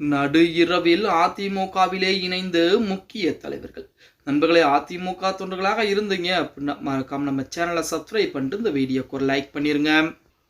நடு இரவில் அதிமுகவிலே இணைந்து முக்கிய தலைவர்கள். நண்பர்களே அதிமுக தொண்டர்களாக இருந்தீங்க அப்படின்னா மறக்காம நம்ம சேனலை சப்ஸ்கிரைப் பண்ணிட்டு இந்த வீடியோக்கு ஒரு லைக் பண்ணிருங்க.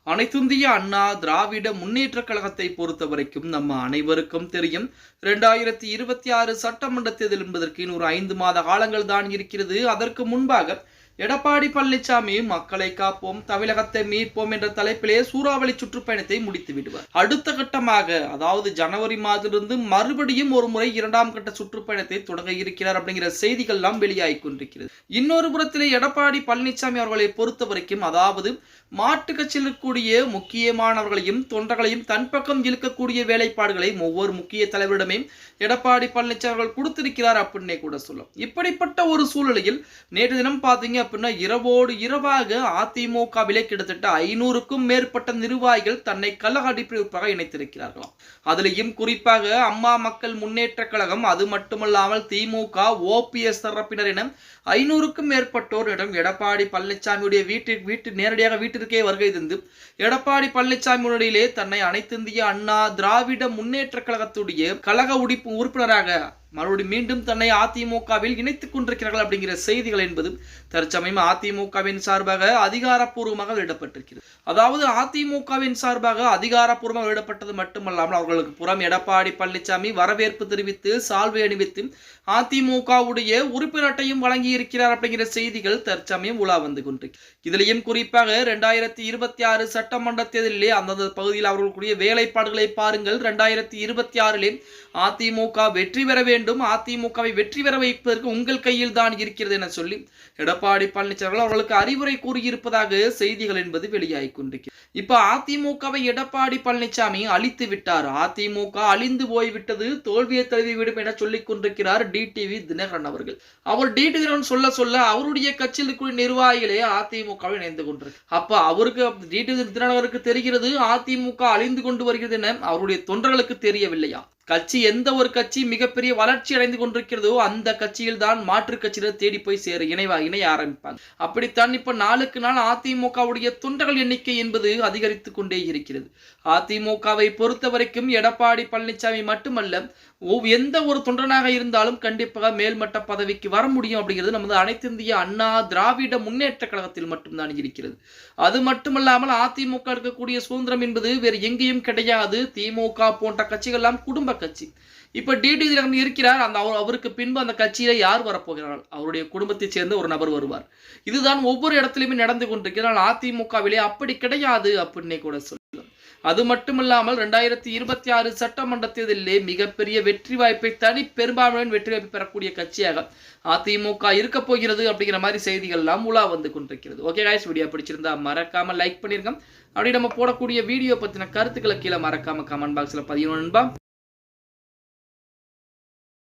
அனைத்துந்திய அண்ணா திராவிட முன்னேற்ற கழகத்தை பொறுத்த வரைக்கும் நம்ம அனைவருக்கும் தெரியும் இரண்டாயிரத்தி இருபத்தி ஆறு சட்டமன்ற தேர்தல் என்பதற்கு இன்னொரு ஐந்து மாத காலங்கள் தான் இருக்கிறது. அதற்கு முன்பாக எடப்பாடி பழனிசாமி மக்களை காப்போம் தமிழகத்தை மீட்போம் என்ற தலைப்பிலே சூறாவளி சுற்றுப்பயணத்தை முடித்து விடுவார். அடுத்த கட்டமாக அதாவது ஜனவரி மாதத்திலிருந்து மறுபடியும் ஒரு முறை இரண்டாம் கட்ட சுற்றுப்பயணத்தை தொடங்க இருக்கிறார் அப்படிங்கிற செய்திகள் எல்லாம் வெளியாகி கொண்டிருக்கிறது. இன்னொரு புறத்திலே எடப்பாடி பழனிசாமி அவர்களை பொறுத்த வரைக்கும் அதாவது மாட்டு கட்சியில் இருக்கக்கூடிய முக்கியமானவர்களையும் தொண்டர்களையும் தன் பக்கம் இழுக்கக்கூடிய வேலைப்பாடுகளை ஒவ்வொரு முக்கிய தலைவரிடமே எடப்பாடி பழனிசாமி அவர்கள் கொடுத்திருக்கிறார் அப்படின்னே கூட சொல்லும் இப்படிப்பட்ட ஒரு சூழ்நிலையில் நேற்று தினம் பார்த்தீங்க அப்படின்னா இரவோடு இரவாக அதிமுகவிலே கிட்டத்தட்ட ஐநூறுக்கும் மேற்பட்ட நிர்வாகிகள் தன்னை கழக அடிப்பிடிப்பாக இணைத்திருக்கிறார்களாம். அதுலேயும் குறிப்பாக அம்மா மக்கள் முன்னேற்ற கழகம் அது மட்டுமல்லாமல் திமுக ஓபிஎஸ் தரப்பினர் என ஐநூறுக்கும் மேற்பட்டோரிடம் எடப்பாடி பழனிசாமியுடைய வீட்டிற்கு வீட்டு நேரடியாக வீட்டிற்கே வருகை தந்து எடப்பாடி பழனிசாமி முன்னிலையிலே தன்னை அனைத்திந்திய அண்ணா திராவிட முன்னேற்ற கழகத்துடைய கழக உடிப்பு உறுப்பினராக மறுபடியும் மீண்டும் தன்னை அதிமுகவில் இணைத்துக் கொண்டிருக்கிறார்கள் அப்படிங்கிற செய்திகள் என்பது தற்சமயம் அதிமுகவின் சார்பாக அதிகாரப்பூர்வமாக வெளியிடப்பட்டிருக்கிறது. அதாவது அதிமுகவின் சார்பாக அதிகாரப்பூர்வமாக வெளியிடப்பட்டது மட்டுமல்லாமல் அவர்களுக்கு புறம் எடப்பாடி பழனிசாமி வரவேற்பு தெரிவித்து சால்வை அணிவித்து அதிமுகவுடைய உறுப்பினட்டையும் வழங்கி இருக்கிறார் அப்படிங்கிற செய்திகள் தற்சமயம் உலா வந்து கொண்டிருக்கு. இதிலையும் குறிப்பாக ரெண்டாயிரத்தி இருபத்தி ஆறு சட்டமன்ற தேர்தலிலே அந்தந்த பகுதியில் அவர்களுடைய வேலைப்பாடுகளை பாருங்கள். ரெண்டாயிரத்தி இருபத்தி ஆறிலே அதிமுக வெற்றி பெற வேண்டும் அதிமுகவை வெற்றி பெற வைப்பதற்கு உங்கள் கையில் தான் இருக்கிறது என சொல்லி எடப்பாடி பழனிசாமி அவர்களுக்கு அறிவுரை கூறியிருப்பதாக செய்திகள் என்பது வெளியாகி கொண்டிருக்கிறது இப்ப அதிமுகவை எடப்பாடி பழனிசாமி அழித்து விட்டார்? அதிமுக அழிந்து போய்விட்டது தோல்வியை தழுவி விடும் என சொல்லிக் கொண்டிருக்கிறார் டிடிவி தினகரன் அவர்கள். அவர் டிடி சொல்ல சொல்ல அவருடைய கட்சியில் இருக்கக்கூடிய நிர்வாகிகளே அதிமுகவில் இணைந்து கொண்டிருக்கு. அப்ப அவருக்கு டிடிவி தினகரனுக்கு தெரிகிறது அதிமுக அழிந்து கொண்டு வருகிறது என அவருடைய தொண்டர்களுக்கு தெரியவில்லையா? கட்சி எந்த ஒரு கட்சி மிகப்பெரிய வளர்ச்சி அடைந்து கொண்டிருக்கிறதோ அந்த கட்சியில் தான் மாற்று கட்சியினர் தேடி போய் சேர இணைவா இணைய ஆரம்பிப்பாங்க. அப்படித்தான் இப்ப நாளுக்கு நாள் அதிமுகவுடைய தொண்டர்கள் எண்ணிக்கை என்பது அதிகரித்து கொண்டே இருக்கிறது. அதிமுகவை பொறுத்த வரைக்கும் எடப்பாடி பழனிசாமி மட்டுமல்ல எந்த ஒரு தொண்டனாக இருந்தாலும் கண்டிப்பாக மேல்மட்ட பதவிக்கு வர முடியும் அப்படிங்கிறது நமது அனைத்து இந்திய அண்ணா திராவிட முன்னேற்ற கழகத்தில் மட்டும்தான் இருக்கிறது. அது மட்டுமல்லாமல் அதிமுக இருக்கக்கூடிய சுதந்திரம் என்பது வேறு எங்கேயும் கிடையாது. திமுக போன்ற கட்சிகள் எல்லாம் குடும்ப கட்சி. இப்போ டிடி தினகரன் இருக்கிறார். அந்த அவர் அவருக்கு பின்பு அந்த கட்சியில யார் வரப்போகிறார்கள்? அவருடைய குடும்பத்தைச் சேர்ந்த ஒரு நபர் வருவார். இதுதான் ஒவ்வொரு இடத்துலையுமே நடந்து கொண்டிருக்கிறார் அதிமுகவிலே அப்படி கிடையாது அப்படின்னே கூட சொல்லலாம். அது மட்டுமில்லாமல் ரெண்டாயிரத்தி இருபத்தி ஆறு சட்டமன்ற தேர்தலிலே மிகப்பெரிய வெற்றி வாய்ப்பை தனி பெரும்பான்மையின் வெற்றி வாய்ப்பு பெறக்கூடிய கட்சியாக அதிமுக இருக்க போகிறது அப்படிங்கிற மாதிரி செய்திகள் எல்லாம் உலா வந்து கொண்டிருக்கிறது. ஓகே காய்ஸ் வீடியோ பிடிச்சிருந்தா மறக்காம லைக் பண்ணிருங்க. அப்படி நம்ம போடக்கூடிய வீடியோ பத்தின கருத்துக்களை கீழே மறக்காம கமெண்ட் பாக்ஸ்ல பதியணும் நண்பா.